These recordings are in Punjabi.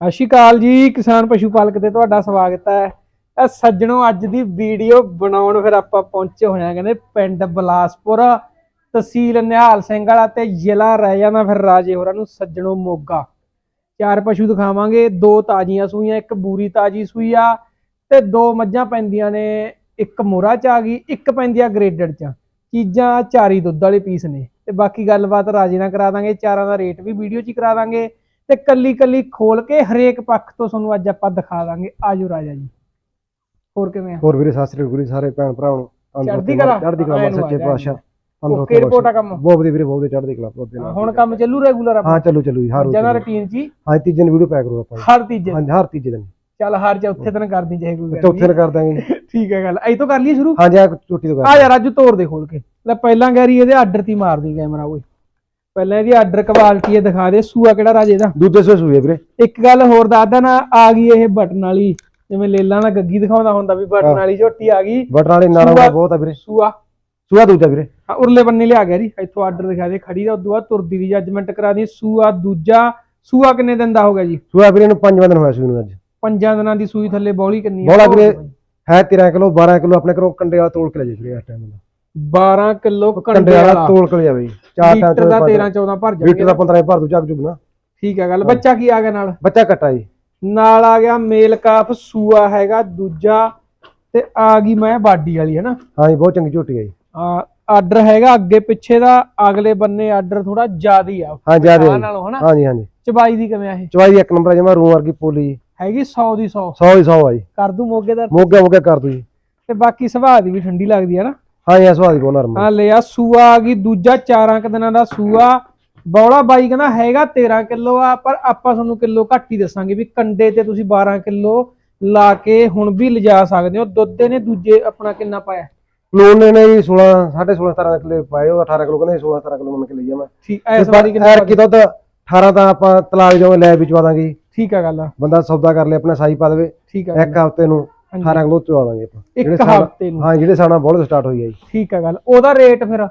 ਸਤਿ ਸ਼੍ਰੀ ਅਕਾਲ ਜੀ, ਕਿਸਾਨ ਪਸ਼ੂ ਪਾਲਕ ਤੇ ਤੁਹਾਡਾ ਸਵਾਗਤ ਹੈ। ਇਹ ਸੱਜਣੋ, ਅੱਜ ਦੀ ਵੀਡੀਓ ਬਣਾਉਣ ਫਿਰ ਆਪਾਂ ਪਹੁੰਚੇ ਹੋਏ ਆ ਕਹਿੰਦੇ ਪਿੰਡ ਬਲਾਸਪੁਰ, ਤਹਿਸੀਲ ਨਿਹਾਲ ਸਿੰਘ ਵਾਲਾ ਤੇ ਜ਼ਿਲ੍ਹਾ ਰਹਿ ਜਾਂਦਾ ਫਿਰ ਰਾਜੇ ਹੋਰਾਂ ਨੂੰ ਸੱਜਣੋ ਮੋਗਾ। ਚਾਰ ਪਸ਼ੂ ਦਿਖਾਵਾਂਗੇ, ਦੋ ਤਾਜ਼ੀਆਂ ਸੂਈਆਂ, ਇੱਕ ਬੂਰੀ ਤਾਜ਼ੀ ਸੂਈ ਆ ਤੇ ਦੋ ਮੱਝਾਂ ਪੈਂਦੀਆਂ ਨੇ, ਇੱਕ ਮੋਰਾ ਚ ਆ ਗਈ, ਇੱਕ ਪੈਂਦੀ ਆ ਗ੍ਰੇਡਡ ਚ। ਚੀਜ਼ਾਂ ਚਾਰੀ ਦੁੱਧ ਵਾਲੇ ਪੀਸ ਨੇ। ਤੇ ਬਾਕੀ ਗੱਲਬਾਤ ਰਾਜੇ ਨਾਲ ਕਰਾ ਦਾਂਗੇ, ਚਾਰਾਂ ਦਾ ਰੇਟ ਵੀ ਵੀਡੀਓ 'ਚ ਕਰਾ ਦਾਂਗੇ। ਤੇ ਕੱਲੀ ਕੱਲੀ ਖੋਲ ਕੇ ਹਰੇਕ ਪੱਖ ਤੋਂ ਤੁਹਾਨੂੰ ਅੱਜ ਆਪਾਂ ਦਿਖਾ ਦਾਂਗੇ। ਆਜੋ ਰਾਜਾ ਜੀ। ਹੋਰ ਕਿਵੇਂ ਆ? ਹੋਰ ਵੀਰੇ ਸਤਿ ਸ੍ਰੀ ਅਕਾਲ ਸਾਰੇ ਭੈਣ ਭਰਾਵਾਂ। ਨੂੰ ਚੜ੍ਹਦੀ ਕਲਾ? ਚੜ੍ਹਦੀ ਕਲਾ ਸੱਚੇ ਪਾਤਸ਼ਾਹ। ਰਿਪੋਰਟ ਆ ਕੰਮ। ਬਹੁਤ ਵਧੀਆ ਵੀਰੇ ਬਹੁਤ ਵਧੀਆ ਚੜ੍ਹਦੀ ਕਲਾ ਦੇ ਨਾਲ ਹੁਣ ਕੰਮ ਚੱਲੂ ਰੈਗੂਲਰ ਹਾਂ ਆਪਾਂ ਚੱਲੋ ਚੱਲੋ ਜੀ ਹਰ ਰੋਜ਼ ਜਨਾ। ਰੁਟੀਨ ਜੀ ਹਾਂ? ਤੀਜੇ ਦਿਨ ਵੀਡੀਓ ਪੈਕ ਕਰੋ ਆਪਾਂ। ਹਰ ਤੀਜੇ ਹਾਂਜੀ ਹਰ ਤੀਜੇ ਦਿਨ। ਚੱਲ ਹਰ ਚੌਥੇ ਦਿਨ ਕਰਦੀ ਚਾਹੇ ਕੋਈ ਗੱਲ ਚੌਥੇ। ਦਿਨ ਕਰ ਦਾਂਗੇ। ਠੀਕ ਹੈ ਗੱਲ। ਐਂ ਤੋਂ ਕਰ ਲਈਏ ਸ਼ੁਰੂ? ਹਾਂਜੀ ਆ ਛੁੱਟੀ ਤੋਂ ਆ ਕਰ ਯਾਰ ਰਾਜੂ ਤੋੜ ਦੇ ਖੋਲ ਕੇ। ਲੈ ਪਹਿਲਾਂ ਗੈਰੀ ਇਹਦੇ ਆਰਡਰ ਤੀ ਮਾਰਦੀ ਕੈਮਰਾ ਓਏ। ਪਹਿਲਾਂ ਇਹਦੀ ਆਰਡਰ ਕੁਆਲਿਟੀ ਇਹ ਦਿਖਾ ਦੇ ਸੂਆ ਕਿਹੜਾ ਰਾਜੇ ਦਾ? ਦੂਜੇ ਸੋ ਸੂਏ ਵੀਰੇ। ਇੱਕ ਗੱਲ ਹੋਰ ਦੱਸਦਾ ਨਾ ਆ ਗਈ ਇਹ ਬਟਨ ਵਾਲੀ ਜਿਵੇਂ ਲੇਲਾਂ ਦਾ ਗੱਗੀ ਦਿਖਾਉਂਦਾ ਹੁੰਦਾ ਵੀ ਬਟਨ ਵਾਲੀ ਝੋਟੀ ਆ ਗਈ। ਬਟਨ ਵਾਲੇ ਨਾਰਾ ਬਹੁਤ ਆ ਵੀਰੇ। ਸੂਆ। ਸੂਆ ਦੂਜਾ ਵੀਰੇ। ਆ ਉਰਲੇ ਬੰਨੇ ਲਿਆ ਗਿਆ ਜੀ ਇੱਥੋਂ ਆਰਡਰ ਦਿਖਾ ਦੇ ਖੜੀ ਦਾ ਉਦੋਂ ਬਾਅਦ ਤੁਰਦੀ ਦੀ ਜੱਜਮੈਂਟ ਕਰਾ ਦੀ ਸੂਆ ਦੂਜਾ ਸੂਆ ਕਿੰਨੇ ਦਿਨ ਦਾ ਹੋਗਾ ਜੀ? ਸੂਆ ਵੀਰੇ ਨੂੰ ਪੰਜ ਦਿਨ ਹੋਇਆ ਸੂਈ ਨੂੰ ਅੱਜ। ਪੰਜਾਂ ਦਿਨਾਂ ਦੀ ਸੂਈ ਥੱਲੇ ਬੌਲੀ ਕਿੰਨੀ ਬੌਲਾ ਵੀਰੇ ਹੈ 13 ਕਿਲੋ 12 ਕਿਲੋ ਆਪਣੇ ਘਰੋਂ ਕੰਡੇ ਵਾਲਾ ਤੋਲ ਕੇ ਲੈ ਜੇ ਵੀਰੇ ਇਸ ਟਾਈਮ ਦਾ 12 ਕਿਲੋ ਕੰਡੇ ਵਾਲਾ। ਤੋਲ ਕੇ ਲਿਆ ਬਈ ਚਾਰ ਲੀਟਰ ਟਾਂ ਦਾ। 13 14 ਭਰ ਲੀਟਰ ਜਾਣਗੇ ਦਾ 15 ਭਰ ਦੂ ਚੱਕ ਜੂਗ ਨਾ। ਠੀਕ ਹੈ ਗੱਲ। ਬੱਚਾ ਕੀ ਆ ਗਿਆ ਨਾਲ? ਬੱਚਾ ਕੱਟਾ ਜੀ। ਨਾਲ ਆ ਗਿਆ ਮੇਲ ਕਾਫ ਸੂਆ ਹੈਗਾ ਦੂਜਾ ਤੇ ਆ ਗਈ ਮੈਂ ਬਾਡੀ ਵਾਲੀ ਹੈ ਨਾ? ਹਾਂਜੀ ਬਹੁਤ ਚੰਗੀ ਝੋਟੀ ਹੈ ਜੀ। ਆ ਆਰਡਰ ਹੈਗਾ ਅੱਗੇ ਪਿੱਛੇ ਦਾ ਅਗਲੇ ਬੰਨੇ ਆਰਡਰ ਥੋੜਾ ਜ਼ਿਆਦਾ ਹੀ ਆ ਹਾਂ ਜਿਆਦੇ ਨਾਲੋਂ ਹਨਾ ਹਾਂਜੀ ਹਾਂਜੀ। ਚਬਾਈ ਦੀ ਕਿਵੇਂ ਆ ਇਹ? ਚਵਾਈ ਇੱਕ ਨੰਬਰ ਜਮਾ ਰੂਮ ਵਰਗੀ ਪੋਲੀ ਜੀ। ਹੈਗੀ 100 ਦੀ 100 100 ਹੀ 100 ਆ ਜੀ। ਕਰ ਦੂ ਮੋਗੇ ਦਾ? ਮੋਗੇ ਮੋਗੇ ਕਰ ਦੂ ਜੀ। ਤੇ ਬਾਕੀ ਸੁਭਾਅ ਦੀ ਵੀ ਠੰਡੀ ਲੱਗਦੀ ਹੈ ਨਾ? ਹਾਂ ਜੀ ਸਵਾਦ ਬਹੁਤ ਨਰਮ ਆ। ਲਿਆ ਸੂਆ ਆ ਗਈ ਦੂਜਾ ਚਾਰਾਂ ਕੁ ਦਿਨਾਂ ਦਾ ਸੂਆ। ਬੌਲਾ ਬਾਈ ਕਹਿੰਦਾ ਹੈਗਾ 13 ਕਿਲੋ ਆ ਪਰ ਆਪਾਂ ਤੁਹਾਨੂੰ ਕਿਲੋ ਘੱਟ ਹੀ ਦੱਸਾਂਗੇ ਵੀ ਕੰਡੇ ਤੇ ਤੁਸੀਂ 12 ਕਿਲੋ ਲਾ ਕੇ ਹੁਣ ਵੀ ਲਿਜਾ ਸਕਦੇ ਹੋ। ਦੁੱਧ ਨੇ ਦੂਜੇ ਆਪਣਾ ਕਿੰਨਾ ਪਾਇਆ? ਨੂਨ ਨੇ ਨਹੀਂ 16 16.5 17 ਕਿਲੋ ਪਾਏ ਉਹ 18 ਕਿਲੋ ਕਹਿੰਦੇ 16 17 ਕਿਲੋ ਮੰਨ ਕੇ ਲਈ ਆ ਮੈਂ। ਠੀਕ ਐਸ ਵਾਰੀ ਕਿੰਨਾ ਕੀ ਦੁੱਧ 18 ਤਾਂ ਆਪਾਂ ਤਲਾਕ ਜਾਵਾਂ ਲੈ ਵਿੱਚ ਦਾਂਗੇ ਠੀਕ ਆ ਗੱਲ ਬੰਦਾ ਸੌਦਾ ਕਰ ਲੇ ਆਪਣਾ ਸਾਈ ਪਾ ਦੇਵੇ। ਠੀਕ ਆ ਇੱਕ ਹਫ਼ਤੇ ਨੂੰ 18 ਕਿਲੋ ਚਵਾ ਦਾਂਗੇ ਆਪਾਂ। ਇੱਕ ਸਾਲ- ਹਫ਼ਤੇ ਨੂੰ। ਹਾਂ ਜਿਹੜੇ ਸਾਣਾ ਬਹੁਤ ਸਟਾਰਟ ਹੋਈ ਆ ਜੀ। ਠੀਕ ਆ ਗੱਲ। ਉਹਦਾ ਰੇਟ ਫਿਰ?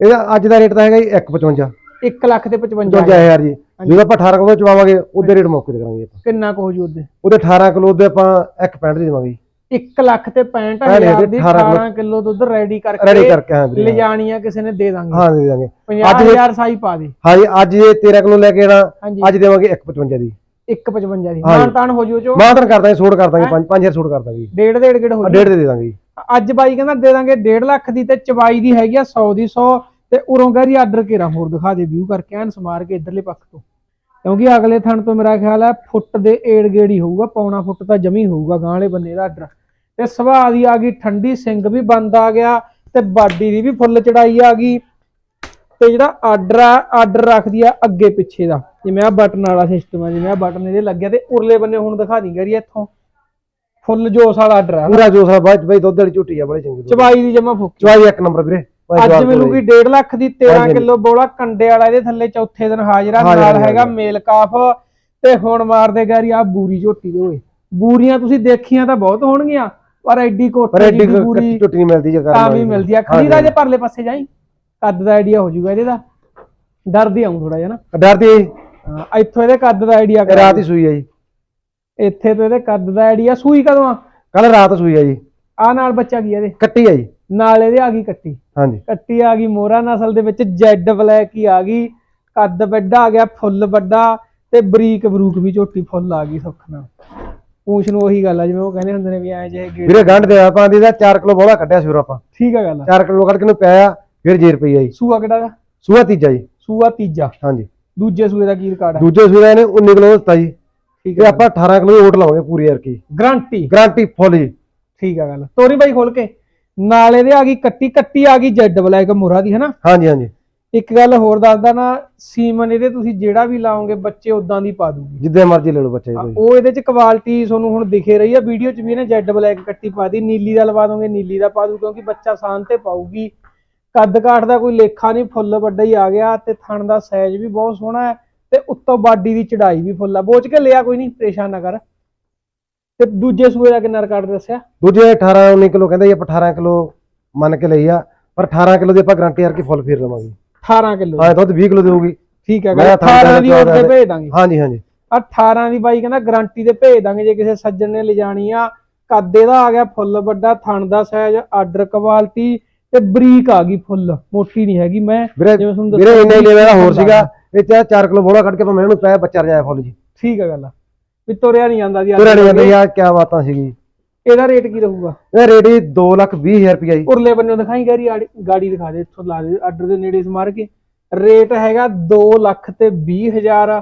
ਇਹਦਾ ਅੱਜ ਦਾ ਰੇਟ ਤਾਂ ਹੈਗਾ ਜੀ 155 1 ਲੱਖ ਤੇ 55 55000 ਜੀ। ਜਦੋਂ ਆਪਾਂ 18 ਕਿਲੋ ਚਵਾਵਾਂਗੇ ਉਹਦੇ ਰੇਟ ਮੌਕੇ ਤੇ ਕਰਾਂਗੇ ਆਪਾਂ। ਕਿੰਨਾ ਕੁ ਹੋ ਜੂ ਉਹਦੇ? ਉਹਦੇ 18 ਕਿਲੋ ਦੇ ਆਪਾਂ 165 ਦੇ ਦੇਵਾਂਗੇ 1 ਲੱਖ ਤੇ 65000 ਦੀ 18 18 ਕਿਲੋ ਦੁੱਧ ਰੈਡੀ ਕਰਕੇ ਰੈਡੀ ਕਰਕੇ ਹਾਂ ਵੀਰੇ ਲਿਜਾਣੀ ਆ ਕਿਸੇ ਨੇ ਦੇ ਦਾਂਗੇ। ਹਾਂ ਦੇ ਦਾਂਗੇ। 50000 ਸਾਈ ਪਾ ਦੇ। ਹਾਂ ਜੀ ਅੱਜ ਇਹ 13 ਕਿਲੋ ਲੈ ਕੇ ਆਣਾ ਹਾਂਜੀ। ਅੱਜ ਦੇਵਾਂਗੇ 155 ਦੀ। 155 ਦੀ। ਮਾਨ ਤਾਨ ਹੋ ਜੂ ਚੋ। ਮਾਤਰ ਕਰ ਦਾਂਗੇ ਛੋੜ ਕਰ ਦਾਂਗੇ 5 5000 ਛੋੜ ਕਰ ਦਾਂਗੇ ਡੇਢ ਡੇਢ ਕਿਹੜ ਹੋ ਜੂ? ਡੇਢ ਦੇ ਦੇ ਦਾਂਗੇ ਜੀ। ਅੱਜ ਬਾਈ ਕਹਿੰਦਾ ਦੇ ਦਾਂਗੇ 1.5 ਲੱਖ ਦੀ ਤੇ ਚਵਾਈ ਦੀ ਹੈਗੀ ਆ 100 ਦੀ 100 ਤੇ ਉਰੋਂ ਗੈਰੀ ਆਰਡਰ ਕੇਰਾ ਹੋਰ ਦਿਖਾ ਦੇ ਵਿਊ ਕਰਕੇ ਐਨ ਸਮਾਰ ਕੇ ਇਧਰਲੇ ਪੱਖ ਤੋਂ। ਕਿਉਂਕਿ ਅਗਲੇ ਥਣ ਤੋਂ ਮੇਰਾ ਖਿਆਲ ਹੈ ਫੁੱਟ ਦੇ ਏੜ ਗੇੜੀ ਹੋਊਗਾ ਪੌਣਾ ਫੁੱਟ ਤਾਂ ਜਮੀ ਹੋਊਗਾ ਗਾਂ ਵਾਲੇ ਬੰਦੇ ਦਾ ਆਰਡਰ। ਤੇ ਸੁਭਾਅ ਦੀ ਆ ਗਈ ਠੰਡੀ ਸਿੰਘ ਵੀ ਬੰਦ ਆ ਗਿਆ ਤੇ ਬਾਡੀ ਦੀ ਵੀ ਫੁੱਲ ਚੜਾਈ ਆ ਗਈ। ਤੇ ਜਿਹੜਾ ਆਰਡਰ ਆ ਆਰਡਰ ਰੱਖਦੀ ਆ ਅੱਗੇ ਪਿੱਛੇ ਦਾ। ਜਿਵੇਂ ਆ ਬਟਨ ਵਾਲਾ ਸਿਸਟਮ ਆ ਜਿਵੇਂ ਆ ਬਟਨ ਇਹਦੇ ਲੱਗਿਆ ਤੇ ਉਰਲੇ ਬੰਨੇ ਹੁਣ ਦਿਖਾ ਦੀ ਗਰੀ ਇੱਥੋਂ। ਫੁੱਲ ਜੋਸ ਵਾਲਾ ਆਰਡਰ ਆ। ਪੂਰਾ ਜੋ ਸਾ ਬਾਅਦ ਬਈ ਦੁੱਧ ਵਾਲੀ ਝੁੱਟੀ ਆ ਬੜੀ ਚੰਗੀ। ਚਵਾਈ ਦੀ ਜਮਾ ਫੁੱਕੀ। ਚਵਾਈ ਇੱਕ ਨੰਬਰ ਵੀਰੇ ਅੱਜ ਮਿਲੂਗੀ 1.5 ਲੱਖ ਦੀ 13 ਕਿਲੋ ਬੋਲਾ ਕੰਡੇ ਵਾਲਾ ਇਹਦੇ ਥੱਲੇ ਚੌਥੇ ਦਿਨ ਹਾਜ਼ਰਾ ਨਾਲ। ਹੈਗਾ ਮੇਲ ਕਾਫ। ਤੇ ਹੁਣ ਮਾਰਦੇ ਗਾਰੀ ਆ ਬੂਰੀ ਝੋਟੀ ਦੇ ਓਏ। ਬੂਰੀਆਂ ਤੁਸੀਂ ਦੇਖੀਆਂ ਤਾਂ ਬਹੁਤ ਹੋਣਗੀਆਂ ਪਰ ਐਡੀ ਐਡੀ ਦੀ ਬੂਰੀ ਝੁੱਟੀ ਨਹੀਂ ਮਿਲਦੀ ਜਗ੍ਹਾ ਤਾਂ ਵੀ ਮਿਲਦੀ ਆ। ਖੜੀ ਰਾਜੇ ਪਰਲੇ ਪਾਸੇ ਜਾਈ। ਕੱਦ ਦਾ ਆਈਡੀਆ ਹੋ ਜਾਊਗਾ ਇਹਦੇ ਦਾ। ਡਰਦੀ ਆਉਂ ਥੋੜਾ ਜਿਹਾ ਨਾ। ਡਰਦੀ ਹਾਂ, ਇੱਥੋਂ ਇਹਦੇ ਕੱਦ ਦਾ ਆਈਡੀਆ ਰਾਤ ਹੀ ਸੂਈ ਆ ਜੀ। ਇੱਥੇ ਤੋਂ ਇਹਦੇ ਕੱਦ ਦਾ ਆਈਡੀਆ ਸੂਈ ਕਦੋਂ ਆ? ਕੱਲ ਰਾਤ ਸੂਈ ਆ ਜੀ। ਆ ਨਾਲ ਬੱਚਾ ਕੀ ਆ ਇਹਦੇ? ਕੱਟੀ ਆ ਜੀ। ਨਾਲ ਇਹਦੇ ਆ ਗਈ ਕੱਟੀ। ਹਾਂਜੀ। ਕੱਟੀ ਆ ਗਈ ਮੋਰਾ ਨਸਲ ਦੇ ਵਿੱਚ ਜੈਡ ਬਲੈਕ ਹੀ ਆ ਗਈ। ਕੱਦ ਵੱਡਾ ਆ ਗਿਆ ਫੁੱਲ ਵੱਡਾ ਤੇ ਬਰੀਕ ਬਰੂਕ ਵੀ ਝੋਟੀ ਫੁੱਲ ਆ ਗਈ ਸੁੱਖ ਨਾਲ। ਪੂਛ ਨੂੰ ਉਹੀ ਗੱਲ ਆ ਜਿਵੇਂ ਉਹ ਕਹਿੰਦੇ ਹੁੰਦੇ ਨੇ ਵੀ ਐ ਜਿਹੇ ਗੇੜ ਵੀਰੇ ਗੰਢ ਦੇ ਆਪਾਂ ਦੀ ਦਾ 4 ਕਿਲੋ ਬੋਲਾ ਕੱਢਿਆ ਸੀ ਆਪਾਂ। ਠੀਕ ਆ ਗੱਲ ਆ। 4 ਕਿਲੋ ਕੱਢ ਕੇ ਨੂੰ ਪਿਆ ਫਿਰ ਜੇਰ ਪਈ ਆ ਜੀ। ਸੂਆ ਕਿਹੜਾ ਦਾ ਸੂਆ ਤੀਜਾ ਜੀ। ਸੂਆ ਤੀਜਾ। ਹਾਂਜੀ। ਦੂਜੇ ਸੂਏ ਦਾ ਕੀ ਰਿਕਾਰਡ ਹੈ ਦੂਜੇ ਸੂਏ ਨੇ 19 ਕਿਲੋ ਦਿੱਤਾ ਜੀ। ਠੀਕ ਤੇ ਆ। ਆਪਾਂ 18 ਕਿਲੋ ਓਟ ਲਾਵਾਂਗੇ ਪੂਰੀ ਯਾਰ ਕੀ ਗਰੰਟੀ। ਗਾਰੰਟੀ ਫੁੱਲ ਜੀ। ਠੀਕ ਆ ਗੱਲ। ਤੋਰੀ ਬਾਈ ਖੋਲ ਕੇ। ਨਾਲ ਇਹਦੇ ਆ ਗਈ ਕੱਟੀ ਕੱਟੀ ਆ ਗਈ ਜੈਡ ਬਲੈਕ ਮੋਰਾ ਦੀ ਹਨਾ? ਹਾਂਜੀ ਹਾਂਜੀ। ਇੱਕ ਗੱਲ ਹੋਰ ਦੱਸਦਾ ਨਾ ਸੀਮਨ ਇਹਦੇ ਤੁਸੀਂ ਜਿਹੜਾ ਵੀ ਲਾਓਗੇ ਬੱਚੇ ਉਦਾਂ ਦੀ ਪਾ ਦੂਗੀ। ਜਿੱਦੇ ਮਰਜ਼ੀ ਲੈ ਲਓ ਬੱਚੇ ਕੋਈ। ਉਹ ਇਹਦੇ ਚ ਕੁਆਲਿਟੀ ਤੁਹਾਨੂੰ ਹੁਣ ਦਿਖੇ ਰਹੀ ਆ। ਵੀਡੀਓ ਚ ਵੀ ਇਹਨੇ ਜੈਡ ਬਲੈਕ ਕੱਟੀ ਪਾ ਦੀ ਨੀਲੀ ਦਾ ਲਵਾ ਦੋਗੇ ਨੀਲੀ ਦਾ ਪਾ ਦੂ ਕਿਉਂਕਿ ਬੱਚਾ ਸਾਨ ਤੇ ਪਾਊਗੀ। ਕੱਦ ਕਾਠ ਦਾ ਕੋਈ ਲੇਖਾ ਨਹੀਂ ਫੁੱਲ ਵੱਡਾ ਹੀ ਆ ਗਿਆ ਤੇ ਥਣ ਦਾ ਸਾਈਜ਼ ਵੀ ਬਹੁਤ ਸੋਹਣਾ ਹੈ ਤੇ ਉੱਤੋਂ ਬਾਡੀ ਦੀ ਚੜਾਈ ਵੀ ਫੁੱਲ ਆ। ਬੋਚ ਕੇ ਲਿਆ ਕੋਈ ਨਹੀਂ ਪਰੇਸ਼ਾਨ ਨਾ ਕਰ। ਤੇ ਦੂਜੇ ਸੂਏ ਦਾ ਕਿੰਨਾ ਰਿਕਾਰਡ ਦੱਸਿਆ? ਦੂਜੇ 18 19 ਕਿਲੋ ਕਹਿੰਦੇ ਜੀ ਆਪਾਂ 18 ਕਿਲੋ ਮੰਨ ਕੇ ਲਈ ਆ ਪਰ 18 ਕਿਲੋ ਦੀ ਆਪਾਂ ਗਾਰੰਟੀ ਯਾਰ ਕੀ ਫੁੱਲ ਫੇਰ ਲਵਾਂਗੇ। 18 ਕਿਲੋ ਹਾਂ ਦੁੱਧ 20 ਕਿਲੋ ਦੇਊਗੀ ਠੀਕ ਹੈ ਥਾਂ 18 ਦੀ ਦਾ ਹੋਰ ਤੇ ਭੇਜ ਦਾਂਗੇ। ਹਾਂਜੀ ਹਾਂਜੀ। ਆ 18 ਦੀ ਬਾਈ ਕਹਿੰਦਾ ਗਾਰੰਟੀ ਤੇ ਭੇਜ ਦਾਂਗੇ ਜੇ ਕਿਸੇ ਸੱਜਣ ਨੇ ਲਿਜਾਣੀ ਆ। ਕੱਦ ਇਹਦਾ ਆ ਗਿਆ ਫੁੱਲ ਵੱਡਾ ਥਣ ਦਾ ਸਾਈਜ਼ ਆਰਡਰ ਕੁਆਲਿਟੀ ਤੇ ਬਰੀਕ ਆ ਗਈ ਫੁੱਲ ਮੋਟੀ ਨਹੀਂ ਹੈਗੀ। ਮੈਂ ਵੀਰੇ ਜਿਵੇਂ ਤੁਹਾਨੂੰ ਵੀਰੇ ਇੰਨੇ ਲੈਵੇ ਦਾ ਹੋਰ ਸੀਗਾ। ਇਹ ਤੇ 4 ਕਿਲੋ ਬੋੜਾ ਕੱਢ ਕੇ ਮੈਂ ਇਹਨੂੰ ਪਿਆ ਬੱਚਾ ਰਜਾਇਆ ਫੁੱਲ ਜੀ। ਠੀਕ ਆ ਗੱਲ ਵੀ ਤੁਰਿਆ ਨਹੀਂ ਜਾਂਦਾ ਜੀ ਤੁਰਿਆ ਨਹੀਂ। ਜਾਂਦੇ ਯਾਰ ਕੀ ਬਾਤਾਂ ਸੀਗੀ ਇਹਦਾ ਰੇਟ ਕੀ ਰਹੂਗਾ? ਇਹ ਰੇਟ ਹੀ 2 ਲੱਖ 20 ਹਜ਼ਾਰ ਰੁਪਇਆ ਜੀ। ਉਰਲੇ ਬੰਨੇ ਦਿਖਾਈ ਗਾੜੀ ਗਾੜੀ ਦਿਖਾ ਦੇ ਇੱਥੋਂ ਲਾ ਦੇ ਆਰਡਰ ਦੇ ਨੇੜੇ ਸਮਾਰ ਕੇ। ਰੇਟ ਹੈਗਾ 2 ਲੱਖ ਤੇ 20 ਹਜ਼ਾਰ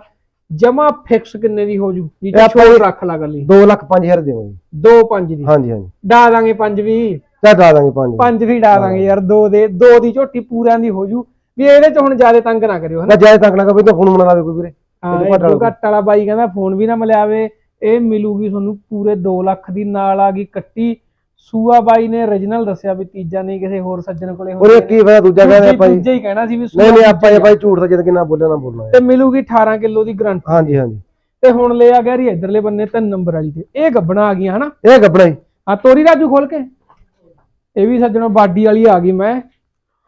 ਜਮਾ ਫਿਕਸ ਕਿੰਨੇ ਦੀ ਹੋ ਜੂ ਜੀ ਛੋੜ ਰੱਖ ਲਾ ਗੱਲੀ 2 ਲੱਖ 5 ਹਜ਼ਾਰ ਦੇਵਾਂਗੇ। 2 5 ਦੀ। ਹਾਂਜੀ ਹਾਂਜੀ। ਡਾ ਦਾਂਗੇ 5 ਵੀ ਚਾਹ ਡਾ ਦਾਂਗੇ 5 5 ਵੀ ਡਾ ਦਾਂਗੇ ਯਾਰ 2 ਦੇ 2 ਦੀ ਝੋਟੀ ਪੂਰਿਆਂ ਦੀ ਹੋ ਜੂ। ਵੀ ਇਹਦੇ ਚ ਹੁਣ ਜ਼ਿਆਦਾ ਤੰਗ ਨਾ ਕਰਿਓ ਹਨਾ? ਨਾ ਜਾਇ ਤੱਕ ਨਾ ਕੋਈ ਤਾਂ ਫੋਨ ਲਾਵੇ ਕੋਈ ਵੀਰੇ। ਹਾਂ ਇਹਦੇ ਇਹ ਘੱਟ ਵਾਲਾ ਬਾਈ ਕਹਿੰਦਾ ਫੋਨ ਵੀ ਨਾ ਮਿਲਾਵੇ ਇਹ ਮਿਲੂਗੀ ਤੁਹਾਨੂੰ ਪੂਰੇ 2 ਲੱਖ ਦੀ ਨਾਲ ਆ ਗਈ ਕੱਟੀ। ਸੂਆ ਬਾਈ ਨੇ origignal ਦੱਸਿਆ ਵੀ ਤੀਜਾ ਨਹੀਂ ਕਿਸੇ ਹੋਰ ਸੱਜਣ ਕੋਲੇ ਹੋਣੀ ਉਹਨੇ ਕੀ ਪਤਾ ਦੂਜਾ ਕਹਿੰਦੇ ਜੀ ਦੂਜਾ ਹੀ ਕਹਿਣਾ ਸੀ ਵੀ ਸੂਆ ਨਹੀਂ ਨਹੀਂ ਆਪਾਂ ਇਹ ਭਾਈ ਝੂਠ ਤਾਂ ਜਦ ਕਿ ਨਾ ਬੋਲਿਆ ਨਾ ਬੋਲਣਾ ਤੇ ਮਿਲੂਗੀ 18 ਕਿਲੋ ਦੀ ਗਰੰਟੀ ਹਾਂਜੀ ਹਾਂਜੀ। ਤੇ ਹੁਣ ਲੈ ਆ ਗਿਆ ਰੀ ਇਧਰਲੇ ਬੰਨੇ ਤਿੰਨ ਨੰਬਰ ਵਾਲੀ ਤੇ। ਇਹ ਗੱਬਣਾ ਆ ਗਈਆਂ ਹਨਾ? ਇਹ ਗੱਬਣਾ ਜੀ। ਆ ਤੋਰੀ ਰਾਜੂ ਖੋਲ ਕੇ। ਇਹ ਵੀ ਸੱਜਣੋ ਬਾਡੀ ਵਾਲੀ ਆ ਗਈ ਮੈਂ।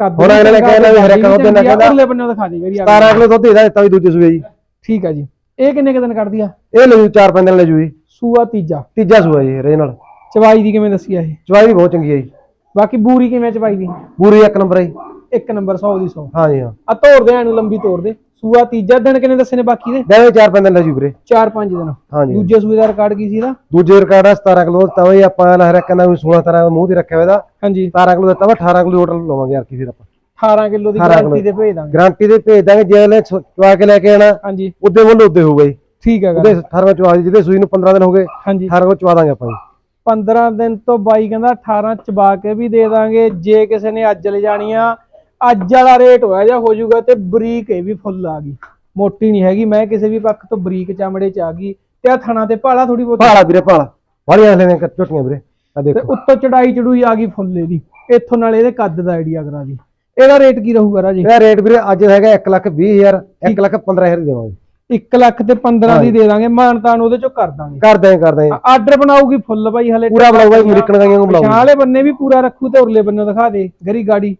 ਹੁਣ ਇਹਨਾਂ ਨੇ ਕਹਿਣਾ ਵੀ ਤੇ ਉਹਦੇ ਨਾਲ ਚੰਗੀ ਆ, ਕਹਿੰਦਾ ਉਰਲੇ ਬੰਨੇ ਦਿਖਾ ਦੇ ਆ 17 ਕਿਲੋ ਦੁੱਧ ਇਹਦਾ ਦਿੱਤਾ ਵੀ ਦੂਜੇ ਸੂਏ ਜੀ। ਠੀਕ ਆ ਜੀ। ਇਹ ਕਿੰਨੇ ਕੁ ਦਿਨ ਕੱਢਦੀ ਆ? ਇਹ ਲੈ ਜੂ 4-5 ਦਿਨ ਲੈ ਜੂ ਜੀ। ਸੂਆ ਤੀਜਾ। ਤੀਜਾ ਸੂਆ ਜੀ ਰੇ ਨਾਲ। ਚਵਾਈ ਦੀ ਕਿਵੇਂ ਦੱਸੀ ਆ ਇਹ? ਚਵਾਈ ਵੀ ਬਹੁਤ ਚੰਗੀ ਹੈ ਜੀ। ਬਾਕੀ ਬੂਰੀ ਕਿਵੇਂ ਚਵਾਈ ਦੀ? ਪੂਰੀ ਇੱਕ ਨੰਬਰ ਹੈ ਜੀ। ਇੱਕ ਨੰਬਰ 100 ਦੀ 100 ਹਾਂਜੀ ਹਾਂ। ਆ ਤੋੜ ਦੇ ਇਹਨੂੰ ਲੰਬੀ ਤੋੜ ਦੇ। ਸੂਆ ਤੀਜਾ ਦਿਨ ਕਿੰਨੇ ਦੱਸੇ ਨੇ ਬਾਕੀ ਦੇ? ਦੇਵੇ 4-5 ਦਿਨ ਲੈ ਜੂ ਵੀਰੇ। 4-5 ਦਿਨ। ਹਾਂਜੀ। ਦੂਜੇ ਸੂਏ ਦਾ ਰਿਕਾਰਡ ਕੀ ਸੀ ਇਹਦਾ? ਦੂਜੇ ਰਿਕਾਰਡ ਆ 17 ਕਿਲੋ ਤਾਂ ਵੀ ਆਪਾਂ ਹਰ ਇੱਕ ਵੀ 16 ਤਰ੍ਹਾਂ ਮੂੰਹ ਤੇ ਰੱਖਿਆ ਹੋਇਆ ਇਹਦਾ। ਹਾਂਜੀ। 17 ਕਿਲੋ ਦਿੱਤਾ ਵਾ 18 ਕਿਲੋ ਟੋਟਲ ਲਵਾਂਗੇ ਯਾਰ ਕੀ ਫਿਰ ਆਪਾਂ। 18 ਕਿਲੋ ਦੀ 18 ਗਾਰੰਟੀ ਤੇ ਭੇਜ ਦਾਂਗੇ। ਗਾਰੰਟੀ ਦੇ ਭੇਜ ਦਾਂਗੇ ਜੇ ਇਹਨੇ ਚਵਾ ਕੇ ਲੈ ਕੇ ਆਣਾ ਹਾਂਜੀ। ਉਦੋਂ ਮੁੱਲ ਉਦੋਂ ਹੋਊਗਾ ਜੀ। ਠੀਕ ਹੈ ਗੱਲ। ਉਹਦੇ 18 ਚਵਾ ਜਿਹਦੇ ਸੂਈ ਨੂੰ 15 ਦਿਨ ਹੋ ਗਏ ਹਾਂਜੀ। 18 ਕੋ ਚਵਾ ਦਾਂਗੇ ਆਪਾਂ ਜੀ। 15 ਦਿਨ ਤੋਂ ਬਾਈ ਕਹਿੰਦਾ 18 ਚਬਾ ਕੇ ਵੀ ਦੇ ਦਾਂਗੇ ਜੇ ਕਿਸੇ ਨੇ ਅੱਜ ਲੈ ਜਾਣੀ ਆ ਅੱਜ ਵਾਲਾ ਰੇਟ ਹੋਇਆ ਜਾਂ ਹੋ ਜਾਊਗਾ ਤੇ ਬਰੀਕ ਇਹ ਵੀ ਫੁੱਲ ਆ ਗਈ। ਮੋਟੀ ਨਹੀਂ ਹੈਗੀ ਮੈਂ ਕਿਸੇ ਵੀ ਪੱਖ ਤੋਂ ਬਰੀਕ ਚਮੜੇ ਚ ਆ ਗਈ ਤੇ ਆ ਥਣਾ ਤੇ ਭਾਲਾ ਥੋੜੀ ਬਹੁਤ। ਭਾਲਾ ਵੀਰੇ ਭਾਲਾ। ਵਾਲੀਆਂ ਲੈਣੇ ਝੋਟੀਆਂ ਵੀਰੇ ਆ ਤੇ ਦੇਖੋ। ਉੱਤੋਂ ਚੜਾਈ ਚੜੂਈ ਆ ਗਈ ਫੁੱਲ ਦੀ ਇੱਥੋਂ ਨਾਲ ਇਹਦੇ ਕੱਦ ਦਾ ਆਈਡੀਆ ਕਰਾ ਦੀ। ਇਹਦਾ ਰੇਟ ਕੀ ਰਹੂਗਾ ਰਾਜੀ? ਇਹਦਾ ਰੇਟ ਵੀਰੇ ਅੱਜ ਹੈਗਾ 1 ਲੱਖ 20 ਹਜ਼ਾਰ 1 ਲੱਖ 15 ਹਜ਼ਾਰ ਦੇਵਾਂਗੇ। 1 ਲੱਖ ਤੇ 15 ਦੀ ਦੇ ਦਾਂਗੇ ਮਾਨਤਾਨ ਉਹਦੇ ਚੋਂ ਕਰ ਦਾਂਗੇ। ਕਰ ਦਾਂਗੇ ਕਰ ਦਾਂਗੇ। ਆਰਡਰ ਬਣਾਊਗੀ ਫੁੱਲ ਬਾਈ ਹਲੇ ਪੂਰਾ ਬਣਾਊਗਾ ਜੀ ਮੁਰਕਣ ਗਾਈਆਂ ਨੂੰ ਬਣਾਊਗਾ ਵਾਲੇ ਬੰਨੇ ਵੀ ਪੂਰਾ ਰੱਖੂ ਤੇ ਉਰਲੇ ਬੰਨੇ ਦਿਖਾ ਦੇ ਗਰੀ ਗਾੜੀ।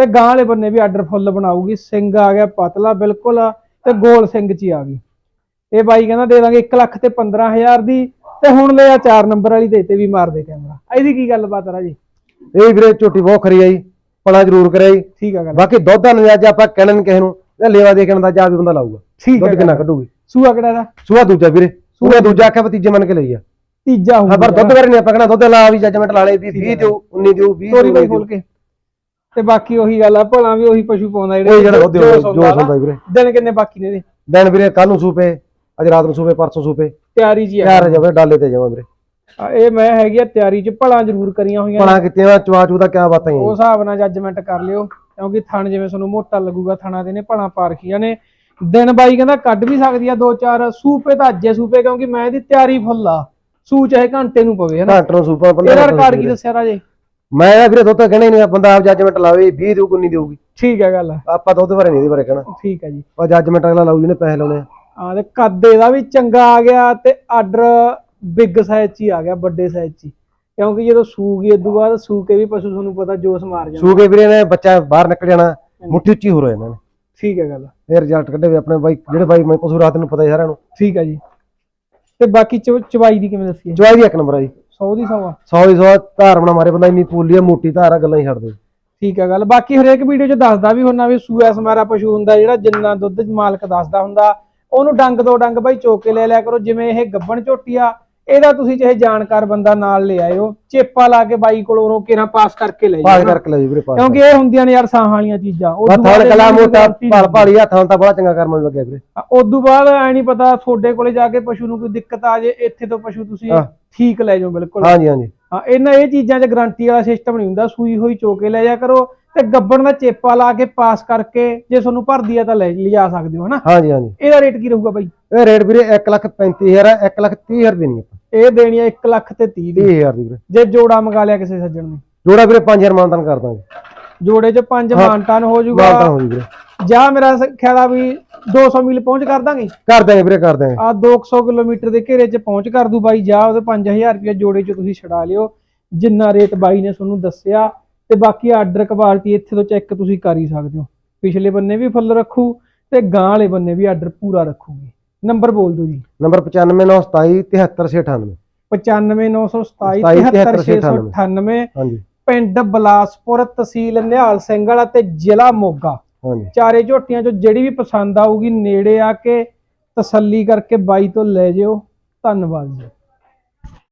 ਤੇ ਗਾਂ ਵਾਲੇ ਬੰਨੇ ਵੀ ਆਰਡਰ ਫੁੱਲ ਬਣਾਊਗੀ ਸਿੰਘ ਆ ਗਿਆ ਪਤਲਾ ਬਿਲਕੁਲ ਤੇ ਗੋਲ ਸਿੰਘ ਚ ਆ ਗਈ। ਇਹ ਬਾਈ ਕਹਿੰਦਾ ਦੇ ਦਾਂਗੇ 1 ਲੱਖ ਤੇ 15000 ਦੀ ਤੇ ਹੁਣ ਲੈ ਆ 4 ਨੰਬਰ ਵਾਲੀ ਦੇ ਤੇ ਵੀ ਮਾਰ ਦੇ ਕੈਮਰਾ। ਇਹਦੀ ਕੀ ਗੱਲਬਾਤ ਆ ਰਾਜੀ? ਇਹ ਵੀਰੇ ਝੋਟੀ ਬਹੁਤ ਖਰੀ ਆ ਜੀ ਪਲਾ ਜ਼ਰੂਰ ਕਰਿਆ ਜੀ। ਠੀਕ ਆ ਗੱਲ। ਬਾਕੀ ਦੁੱਧ ਦਾ ਨਜ਼ਾਰਾ ਆਪਾਂ ਕਹਿਣਾ ਨੀ ਕਿਸੇ ਨੂੰ ਇਹ ਲੇਵਾ ਦੇਖਣ ਦਾ ਜਾ ਵੀ ਬੰਦਾ ਲਾਊਗਾ। ਠੀਕ ਦੁੱਧ ਕਿੰਨਾ। ਕੱਢੂਗੀ? ਸੂਆ ਕਿਹੜਾ ਦਾ ਸੂਆ ਦੂਜਾ ਵੀਰੇ। ਸੂਆ ਦੂਜਾ। ਆਖਿਆ ਭਤੀਜੇ ਮੰਨ ਕੇ ਲਈ ਆ। ਤੀਜਾ ਹਾਂ ਪਰ ਹੋਊਗਾ ਦੁੱਧ ਬਾਰੇ ਨਹੀਂ ਆਪਾਂ ਕਹਿਣਾ ਦੁੱਧ ਲਾ ਵੀ ਜੱਜਮੈਂਟ ਲਾ ਲੇ ਵੀ 20 ਦਿਓ 19 ਦਿਓ 20 ਤੋਰੀ ਬਾਈ ਖੋਲ ਕੇ। ਤੇ ਬਾਕੀ ਉਹੀ ਗੱਲ ਆ ਭਲਾ ਵੀ ਉਹੀ ਪਸ਼ੂ ਪਾਉਂਦਾ ਉਹ ਜਿਹੜਾ ਜੋ ਸੌਦਾ ਵੀਰੇ। ਦਿਨ ਕਿੰਨੇ ਬਾਕੀ ਨੇ ਇਹਦੇ? ਦਿਨ ਵੀਰੇ ਕੱਲ ਨੂੰ ਸੂਪੇ ਅੱਜ ਰਾਤ ਨੂੰ ਸੂਪੇ ਪਰਸੋਂ ਸੂਪੇ। ਤਿਆਰੀ ਜੀ ਆ। ਯਾਰ ਜਾਵੇ ਡਾਲੇ ਤੇ ਜਾਵਾਂ ਵੀਰੇ। ਆ, ਇਹ ਮੈਂ ਹੈਗੀ ਆ ਤਿਆਰੀ ਚ ਭਲਾ ਜ਼ਰੂਰ ਕਰੀਆਂ ਹੋਈਆਂ। ਪਣਾ ਕਿਤੇ ਆ ਚਵਾ ਚੂ ਦਾ ਕੀ ਬਾਤਾਂ ਉਸ ਹੀ ਹਿਸਾਬ ਨਾਲ ਜੱਜਮੈਂਟ ਕਰ ਲਿਓ ਕਿਉਂਕਿ ਥਣ ਜਿਵੇਂ ਤੁਹਾਨੂੰ ਮੋਟਾ ਲੱਗੂਗਾ ਥਣਾ ਦੇ ਨੇ ਭਲਾ ਪਾਰਖੀਆਂ ਨੇ। ਦਿਨ ਬਾਈ ਕਹਿੰਦਾ ਕੱਢ ਵੀ ਸਕਦੀ ਆ ਦੋ ਚਾਰ ਸੂਪੇ ਤਾਂ ਅੱਜੇ ਸੂਪੇ ਕਿਉਂਕਿ ਮੈਂ ਇਹਦੀ ਤਿਆਰੀ ਫੁੱਲ ਆ। ਸੂ ਚਾਹੇ ਘੰਟੇ ਨੂੰ ਪਵੇ ਹਨਾ? ਘੰਟ ਨੂੰ ਸੂਪਾ ਇਹਦਾ ਰਿਕਾਰਡ ਕੀ ਦੱਸਿਆ ਰਾਜੇ? ਮੈਂ ਨਾ ਵੀਰੇ ਦੁੱਧ ਤਾਂ ਕਹਿਣਾ ਹੀ ਨਹੀਂ ਬੰਦਾ ਆਪ ਜੱਜਮੈਂਟ ਲਾਵੇ 20 ਦਿਓ 19 ਦੇਊਗੀ। ਠੀਕ ਹੈ ਗੱਲ ਆਪਾਂ ਦੁੱਧ ਬਾਰੇ ਨਹੀਂ ਇਹਦੇ ਬਾਰੇ ਕਹਿਣਾ। ਠੀਕ ਹੈ ਜੀ। ਉਹ ਜੱਜਮੈਂਟ ਅਗਲਾ ਲਾਊ ਜਿਹਨੇ ਪੈਸੇ ਲਾਉਣੇ ਆ। ਆ ਤੇ ਕੱਦ ਇਹਦਾ ਵੀ ਚੰਗਾ ਆ ਗਿਆ ਤੇ ਆਰਡਰ ਬਿਗ ਸਾਈਜ਼ ਚ ਹੀ ਆ ਗਿਆ ਵੱਡੇ ਸਾਈਜ਼ ਚ। ਕਿਉਂਕਿ ਜਦੋਂ ਸੂਗੀ ਇਦੋਂ ਬਾਅਦ ਸੂ ਕੇ ਵੀ ਪਸ਼ੂ ਤੁਹਾਨੂੰ ਪਤਾ ਜੋਸ਼ ਮਾਰ ਜਾਂਦਾ ਸੂਕੇ ਵੀਰੇ ਨੇ ਬੱਚਾ ਬਾਹਰ ਨਿਕਲ ਜਾਣਾ ਮੁੱਠੀ ਉੱਚੀ ਹੋ ਰਿਹਾ ਇਹਨਾਂ ਨੇ। ਠੀਕ ਹੈ ਗੱਲ ਇਹ ਰਿਜ਼ਲਟ ਕੱਢੇ ਵੀ ਆਪਣੇ ਬਾਈ ਜਿਹੜੇ ਬਾਈ ਮੈਂ ਪਸ਼ੂ ਰਾਤ ਨੂੰ ਪਤਾ ਹੀ ਸਾਰਿਆਂ ਨੂੰ। ਠੀਕ ਹੈ ਜੀ। ਤੇ ਬਾਕੀ ਚਵ- ਚਵਾਈ ਦੀ ਕਿਵੇਂ ਦੱਸੀਏ ਚਵਾਈ ਦੀ ਇੱਕ ਨੰਬਰ ਆ ਜੀ। 100 ਦੀ 100 ਆ। 100 ਦੀ 100 ਧਾਰ ਬਣਾ ਮਾਰੇ ਬੰਦਾ ਇੰਨੀ ਪੂਲੀ ਆ ਮੋਟੀ ਧਾਰ ਆ ਗੱਲਾਂ ਹੀ ਛੱਡ ਦੇ ਠੀਕ ਹੈ ਗੱਲ। ਬਾਕੀ ਹਰੇਕ ਵੀਡੀਓ 'ਚ ਦੱਸਦਾ ਵੀ ਹੁੰਨਾ ਵੀ ਸੂਆ ਸਮਾਰਾ ਪਸ਼ੂ ਹੁੰਦਾ ਜਿਹੜਾ ਜਿੰਨਾ ਦੁੱਧ ਮਾਲਕ ਦੱਸਦਾ ਹੁੰਦਾ ਉਹਨੂੰ ਡੰਗ ਦੋ ਡੰਗ ਬਾਈ ਚੋਕ ਕੇ ਲੈ ਲਿਆ ਕਰੋ ਜਿਵੇਂ ਇਹ ਗੱਬਣ ਝੋਟੀ ਆ ਇਹਦਾ ਤੁਸੀਂ ਚਾਹੇ ਜਾਣਕਾਰ ਬੰਦਾ ਨਾਲ ਲੈ ਆਇਓ ਚੇਪਾ ਲਾ ਕੇ ਬਾਈ ਕੋਲੋਂ ਰੋਕੇ ਨਾ ਪਾਸ ਕਰਕੇ ਲੈ ਪਾਸ ਜਾਓ ਕਰਕੇ ਲੈ ਜੀ ਵੀਰੇ ਪਾਸ ਕਿਉਂਕਿ ਇਹ ਹੁੰਦੀਆਂ ਨੇ ਯਾਰ ਸਾਹਾਂ ਵਾਲੀਆਂ ਚੀਜ਼ਾਂ। ਉਹ ਥਾਲ ਕਲਾ ਮੋਟਾ ਭਾਲ ਭਾਲੀ ਹੱਥਾਂ ਤਾਂ ਬੜਾ ਚੰਗਾ ਕਰਮ ਲੱਗਿਆ ਵੀਰੇ। ਉਦੋਂ ਬਾਅਦ ਐ ਨਹੀਂ ਪਤਾ ਤੁਹਾਡੇ ਕੋਲੇ ਜਾ ਕੇ ਪਸ਼ੂ ਨੂੰ ਕੋਈ ਦਿੱਕਤ ਆ ਜੇ ਇੱਥੇ ਤੋਂ ਪਸ਼ੂ ਤੁਸੀਂ। ਠੀਕ ਲੈ ਜਾਓ ਬਿਲਕੁਲ। ਹਾਂਜੀ ਹਾਂਜੀ। ਹਾਂ ਇਹਨਾਂ ਇਹ ਚੀਜ਼ਾਂ 'ਚ ਗਾਰੰਟੀ ਵਾਲਾ ਸਿਸਟਮ ਨਹੀਂ ਹੁੰਦਾ ਸੂਈ ਹੋਈ ਚੋਕੇ ਲੈ ਜਾ ਕਰੋ ਤੇ ਗੱਬਣ ਦਾ ਚੇਪਾ ਲਾ ਕੇ ਪਾਸ ਕਰਕੇ ਜੇ ਤੁਹਾਨੂੰ ਭਰਦੀ ਆ ਤਾਂ ਲੈ ਲਿਜਾ ਸਕਦੇ ਹੋ ਹਨਾ? ਹਾਂਜੀ ਹਾਂਜੀ। ਇਹਦਾ ਰੇਟ ਕੀ ਰਹੂਗਾ ਬਾਈ? ਇਹ ਰੇਟ ਵੀਰੇ 1 ਲੱਖ 35000 ਆ 1 ਲੱਖ 30000 ਦੇਣੀ ਆਪਾਂ। ਇਹ ਦੇਣੀ ਆ 1 ਲੱਖ ਤੇ 30 ਦੀ। 30000 ਦੀ ਵੀਰੇ। ਜੇ ਜੋੜਾ ਮੰਗਾ ਲਿਆ ਕਿਸੇ ਸੱਜਣ ਨੇ। ਜੋੜਾ ਵੀਰੇ 5000 ਮਾਨਤਨ ਕਰ ਦਾਂਗੇ। ਜੋੜੇ 'ਚ ਪੰਜ ਮਾਨਟਨ ਹੋ ਮਾਨਤਨ ਜਾਊਗਾ। ਹੋ ਜੀ ਵੀਰੇ। ਜਾਂ ਮੇਰਾ ਖਿਆਲ ਆ ਵੀ 200 ਮੀਲ ਪਹੁੰਚ ਕਰ ਦਾਂਗੇ? ਕਰ ਦਾਂਗੇ ਵੀਰੇ ਕਰ ਦਾਂਗੇ ਆ 200 ਕਿਲੋਮੀਟਰ ਦੇ ਘੇਰੇ 'ਚ ਪਹੁੰਚ ਕਰ ਦੂ ਬਾਈ ਜਾ ਉਹਦੇ 5000 ਰੁਪਏ ਜੋੜੇ 'ਚ ਤੁਸੀਂ ਛਡਾ ਲਿਓ। ਜਿੰਨਾ ਰੇਟ ਬਾਈ ਨੇ ਤੁਹਾਨੂੰ ਦੱਸਿਆ ਤੇ ਬਾਕੀ ਆਰਡਰ ਕੁਆਲਿਟੀ ਇੱਥੇ ਤੋਂ ਚੈੱਕ ਤੁਸੀਂ ਕਰ ਹੀ ਸਕਦੇ ਹੋ। ਪਿਛਲੇ ਬੰਨੇ ਵੀ ਫੁੱਲ ਰੱਖੂ ਤੇ ਗਾਂ ਵਾਲੇ ਬੰਨੇ ਵੀ ਆਰਡਰ ਪੂਰਾ ਰੱਖੂਗੀ। ਨੰਬਰ ਬੋਲ ਦਿਓ ਜੀ। ਨੰਬਰ 95927 73698 95927 73698 ਹਾਂਜੀ। ਪਿੰਡ ਬਲਾਸਪੁਰ ਤਹਿਸੀਲ ਨਿਹਾਲ ਸਿੰਘ ਵਾਲਾ ਤੇ ਜ਼ਿਲ੍ਹਾ ਮੋਗਾ। ਹਾਂਜੀ। ਚਾਰੇ ਝੋਟੀਆਂ ਚੋਂ ਜਿਹੜੀ ਵੀ ਪਸੰਦ ਆਊਗੀ ਨੇੜੇ ਆ ਕੇ ਤਸੱਲੀ ਕਰਕੇ ਬਾਈ ਤੋਂ ਲੈ ਜਿਓ। ਧੰਨਵਾਦ ਜੀ।